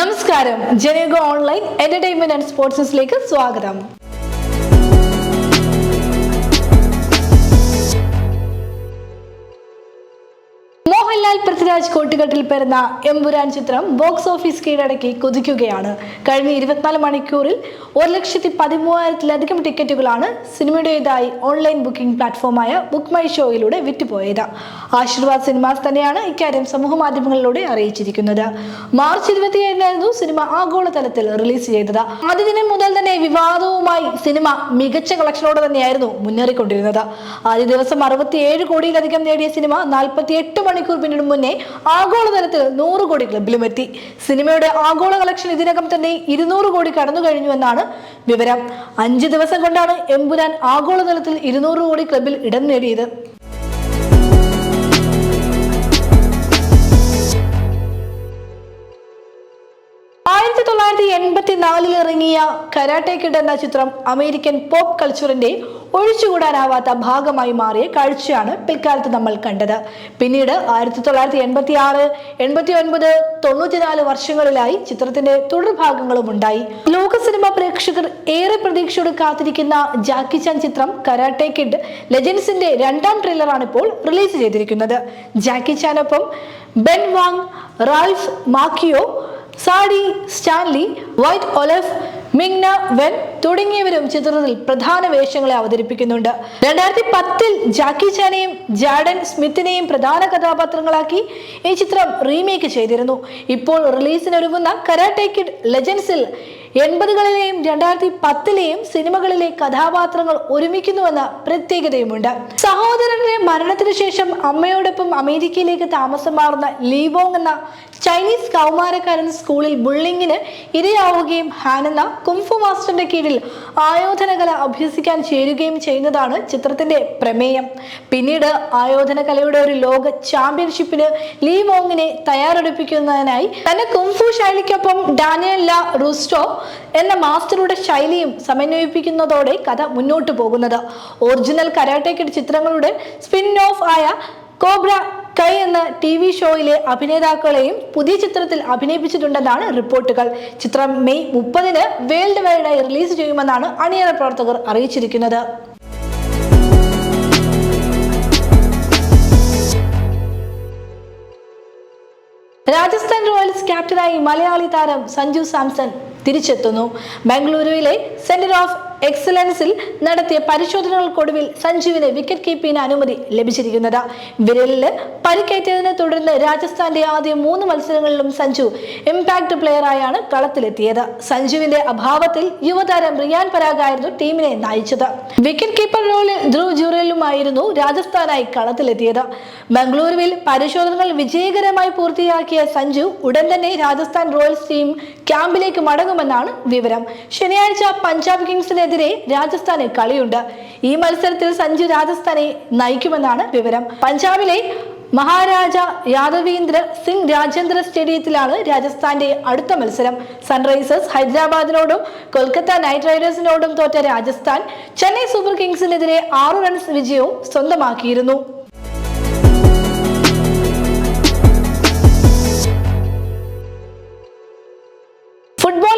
നമസ്കാരം. ജനയുഗ online entertainment and സ്പോർട്സിലേക്ക് സ്വാഗതം. മോഹൻലാൽ പൃഥ്വിരാജ് കോട്ടുകെട്ടിൽ പിറന്ന എമ്പുരാൻ ചിത്രം ബോക്സ് ഓഫീസ് കീഴടക്കി കൊതിക്കുകയാണ്. കഴിഞ്ഞ ഇരുപത്തിനാല് മണിക്കൂറിൽ ഒരു ലക്ഷത്തി പതിമൂവായിരത്തിലധികം ടിക്കറ്റുകളാണ് സിനിമയുടേതായി ഓൺലൈൻ ബുക്കിംഗ് പ്ലാറ്റ്ഫോമായ ബുക്ക് മൈ ഷോയിലൂടെ വിറ്റുപോയത്. ആശീർവാദ് സിനിമാസ് തന്നെയാണ് ഇക്കാര്യം സമൂഹ മാധ്യമങ്ങളിലൂടെ അറിയിച്ചിരിക്കുന്നത്. മാർച്ച് ഇരുപത്തിയേഴിനായിരുന്നു സിനിമ ആഗോളതലത്തിൽ റിലീസ് ചെയ്തത്. ആദ്യ ദിനം മുതൽ തന്നെ വിവാദവുമായി സിനിമ മികച്ച കളക്ഷനോടെ തന്നെയായിരുന്നു മുന്നേറിക്കൊണ്ടിരുന്നത്. ആദ്യ ദിവസം അറുപത്തിയേഴ് കോടിയിലധികം നേടിയ സിനിമ നാൽപ്പത്തി എട്ട് മണിക്കൂർ പിന്നിടും മുന്നേ ആഗോളതലത്തിൽ നൂറ് കോടി ക്ലബിലും എത്തി. സിനിമയുടെ ആഗോള കളക്ഷൻ ഇതിനകം തന്നെ ഇരുന്നൂറ് കോടി കടന്നു കഴിഞ്ഞുവെന്നാണ് വിവരം. അഞ്ച് ദിവസം കൊണ്ടാണ് എമ്പുരാൻ ആഗോളതലത്തിൽ ഇരുന്നൂറ് കോടി ക്ലബിൽ ഇടം നേടിയത്. ആയിരത്തി തൊള്ളായിരത്തി എൺപത്തി നാലിൽ ഇറങ്ങിയ കരാട്ടെ കിഡ് എന്ന ചിത്രം അമേരിക്കൻ പോപ്പ് കൾച്ചറിന്റെ ഒഴിച്ചുകൂടാനാവാത്ത ഭാഗമായി മാറിയ കാഴ്ചയാണ് പിൽക്കാലത്ത് നമ്മൾ കണ്ടത്. പിന്നീട് ആയിരത്തി തൊള്ളായിരത്തി എൺപത്തി ആറ് എൺപത്തി ഒൻപത് തൊണ്ണൂറ്റിനാല് വർഷങ്ങളിലായി ചിത്രത്തിന്റെ തുടർഭാഗങ്ങളും ഉണ്ടായി. ലോക സിനിമ പ്രേക്ഷകർ ഏറെ പ്രതീക്ഷയോട് കാത്തിരിക്കുന്ന ജാക്കി ചാൻ ചിത്രം കരാട്ടെ കിഡ് ലെജൻസിന്റെ രണ്ടാം ട്രെയിലറാണ് ഇപ്പോൾ റിലീസ് ചെയ്തിരിക്കുന്നത്. Jackie ചാനൊപ്പം Ben Wang Ralph Macchio Sadie Stanley Wyatt Oleff മിങ്ന Wen തുടങ്ങിയവരും ചിത്രത്തിൽ പ്രധാന വേഷങ്ങളെ അവതരിപ്പിക്കുന്നുണ്ട്. രണ്ടായിരത്തി പത്തിൽ ജാക്കി ചാനെയും ജാഡൻ സ്മിത്തിനെയും പ്രധാന കഥാപാത്രങ്ങളാക്കി ഈ ചിത്രം റീമേക്ക് ചെയ്തിരുന്നു. ഇപ്പോൾ റിലീസിനൊരുങ്ങുന്ന കരാട്ടെ കിഡ് ലെജൻസിൽ എൺപതുകളിലെയും രണ്ടായിരത്തി പത്തിലെയും സിനിമകളിലെ കഥാപാത്രങ്ങൾ ഒരുമിക്കുന്നുവെന്ന പ്രത്യേകതയുമുണ്ട്. സഹോദരന്റെ മരണത്തിന് ശേഷം അമ്മയോടൊപ്പം അമേരിക്കയിലേക്ക് താമസം മാറുന്ന ലീവോങ് എന്ന ചൈനീസ് കൗമാരക്കാരൻ സ്കൂളിൽ ബുള്ളിങ്ങിന് ഇരയാവുകയും ഹാനെന്ന കുംഫു മാസ്റ്ററിന്റെ കീഴിൽ ആയോധനകല അഭ്യസിക്കാൻ ചേരുകയും ചെയ്യുന്നതാണ് ചിത്രത്തിന്റെ പ്രമേയം. പിന്നീട് ആയോധനകലയുടെ ഒരു ലോക ചാമ്പ്യൻഷിപ്പിന് ലീവോങ്ങിനെ തയ്യാറെടുപ്പിക്കുന്നതിനായി തന്റെ കുംഫു ശൈലിക്കൊപ്പം ഡാനിയല്ല റൂസ്റ്റോ എന്ന മാസ്റ്ററുടെ ശൈലിയും സമന്വയിപ്പിക്കുന്നതോടെ കഥ മുന്നോട്ട് പോകുന്നത്. ഒറിജിനൽ കരാട്ടെ കിഡ് ചിത്രങ്ങളുടെ സ്പിൻ ഓഫ് ആയ കോബ്ര കൈ എന്ന ടി വി ഷോയിലെ അഭിനേതാക്കളെയും പുതിയ ചിത്രത്തിൽ അഭിനയിപ്പിച്ചിട്ടുണ്ടെന്നാണ് റിപ്പോർട്ടുകൾ. ചിത്രം മെയ് മുപ്പതിന് വേൾഡ് വൈഡായി റിലീസ് ചെയ്യുമെന്നാണ് അണിയറ പ്രവർത്തകർ അറിയിച്ചിരിക്കുന്നത്. രാജസ്ഥാൻ റോയൽസ് ക്യാപ്റ്റനായി മലയാളി താരം സഞ്ജു സാംസൺ തിരിച്ചെത്തുന്നു. ബംഗളൂരുവിലെ സെന്റർ ഓഫ് എക്സലൻസിൽ നടത്തിയ പരിശോധനകൾക്കൊടുവിൽ സഞ്ജീവിന് വിക്കറ്റ് കീപ്പിംഗിന് അനുമതി ലഭിച്ചിരിക്കുന്നത്. വിരലിൽ പരിക്കേറ്റതിനെ തുടർന്ന് രാജസ്ഥാന്റെ ആദ്യ മൂന്ന് മത്സരങ്ങളിലും സഞ്ജു ഇമ്പാക്ട് പ്ലെയറായാണ് കളത്തിലെത്തിയത്. സഞ്ജുവിന്റെ അഭാവത്തിൽ യുവതാരം റിയാൻ പരാഗായിരുന്നു ടീമിനെ നയിച്ചത്. വിക്കറ്റ് കീപ്പർ റോളിൽ ധ്രുവ് ജുറേലുമായിരുന്നു രാജസ്ഥാനായി കളത്തിലെത്തിയത്. ബംഗളൂരുവിൽ പരിശോധനകൾ വിജയകരമായി പൂർത്തിയാക്കിയ സഞ്ജു ഉടൻ തന്നെ രാജസ്ഥാൻ റോയൽസ് ടീം ക്യാമ്പിലേക്ക് മടങ്ങുമെന്നാണ് വിവരം. ശനിയാഴ്ച പഞ്ചാബ് കിങ്സിനെതിരെ രാജസ്ഥാന് കളിയുണ്ട്. ഈ മത്സരത്തിൽ സഞ്ജു രാജസ്ഥാനെ നയിക്കുമെന്നാണ് വിവരം. പഞ്ചാബിലെ മഹാരാജ യാദവീന്ദ്ര സിംഗ് രാജേന്ദ്ര സ്റ്റേഡിയത്തിലാണ് രാജസ്ഥാന്റെ അടുത്ത മത്സരം. സൺറൈസേഴ്സ് ഹൈദരാബാദിനോടും കൊൽക്കത്ത നൈറ്റ് റൈഡേഴ്സിനോടും തോറ്റ രാജസ്ഥാൻ ചെന്നൈ സൂപ്പർ കിങ്സിനെതിരെ ആറു റൺസ് വിജയവും സ്വന്തമാക്കിയിരുന്നു.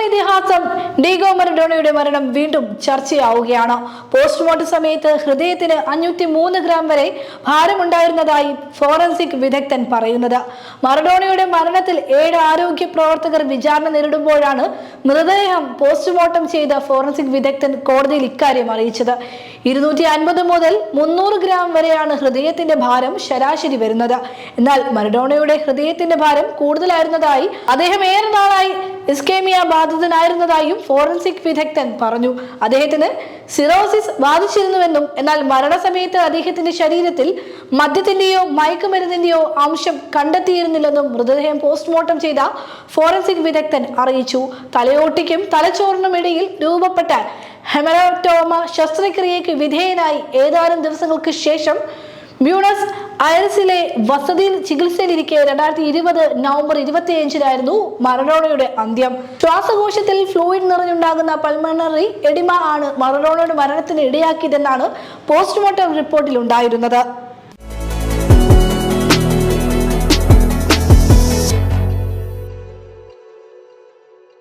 ഇതിഹാസം ഡീഗോ മറഡോണയുടെ മരണം വീണ്ടും ചർച്ചയാവുകയാണ്. പോസ്റ്റ്മോർട്ടം സമയത്ത് ഹൃദയത്തിന് അഞ്ഞൂറ്റി മൂന്ന് ഗ്രാം വരെ ഭാരമുണ്ടായിരുന്നതായി ഫോറൻസിക് വിദഗ്ധൻ പറയുന്നത്. മറഡോണയുടെ മരണത്തിൽ ഏഴ് ആരോഗ്യ പ്രവർത്തകർ വിചാരണ നേരിടുമ്പോഴാണ് മൃതദേഹം പോസ്റ്റ്മോർട്ടം ചെയ്ത ഫോറൻസിക് വിദഗ്ധൻ കോടതിയിൽ ഇക്കാര്യം അറിയിച്ചത്. ഇരുന്നൂറ്റി അൻപത് മുതൽ മുന്നൂറ് ഗ്രാം വരെയാണ് ഹൃദയത്തിന്റെ ഭാരം ശരാശരി വരുന്നത്. എന്നാൽ മറഡോണയുടെ ഹൃദയത്തിന്റെ ഭാരം കൂടുതലായിരുന്നതായി അദ്ദേഹം ഏറെ നാളായി ബാധിതനായിരുന്നതായും ഫോറൻസിക് വിദഗ്ധൻ പറഞ്ഞു. അദ്ദേഹത്തിന് സിറോസിസ് ബാധിച്ചിരുന്നുവെന്നും എന്നാൽ മരണസമയത്ത് അദ്ദേഹത്തിന്റെ ശരീരത്തിൽ മദ്യത്തിന്റെയോ മയക്കുമരുന്നിന്റെയോ അംശം കണ്ടെത്തിയിരുന്നില്ലെന്നും മൃതദേഹം പോസ്റ്റ്മോർട്ടം ചെയ്ത ഫോറൻസിക് വിദഗ്ധൻ അറിയിച്ചു. തലയോട്ടിക്കും തലച്ചോറിനും ഇടയിൽ രൂപപ്പെട്ട ഹെമറോട്ടോമ ശസ്ത്രക്രിയയ്ക്ക് വിധേയനായി ഏതാനും ദിവസങ്ങൾക്ക് ശേഷം ബ്യൂണസ് അയർസിലെ വസതിയിൽ ചികിത്സയിലിരിക്കെ രണ്ടായിരത്തി ഇരുപത് നവംബർ ഇരുപത്തിയഞ്ചിലായിരുന്നു മറഡോണയുടെ അന്ത്യം. ശ്വാസകോശത്തിൽ ഫ്ലൂയിഡ് നിറഞ്ഞുണ്ടാകുന്ന പൾമണറി എഡിമ ആണ് മറഡോണയുടെ മരണത്തിന് ഇടയാക്കിയതെന്നാണ് പോസ്റ്റ്മോർട്ടം റിപ്പോർട്ടിൽ ഉണ്ടായിരുന്നത്.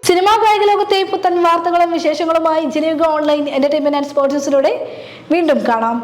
സിനിമാ കായിക ലോകത്തെ പുത്തൻ വാർത്തകളും വിശേഷങ്ങളുമായി ജനയുഗ ഓൺലൈൻ എന്റർടൈൻമെന്റ് ആൻഡ് സ്പോർട്സിലൂടെ വീണ്ടും കാണാം.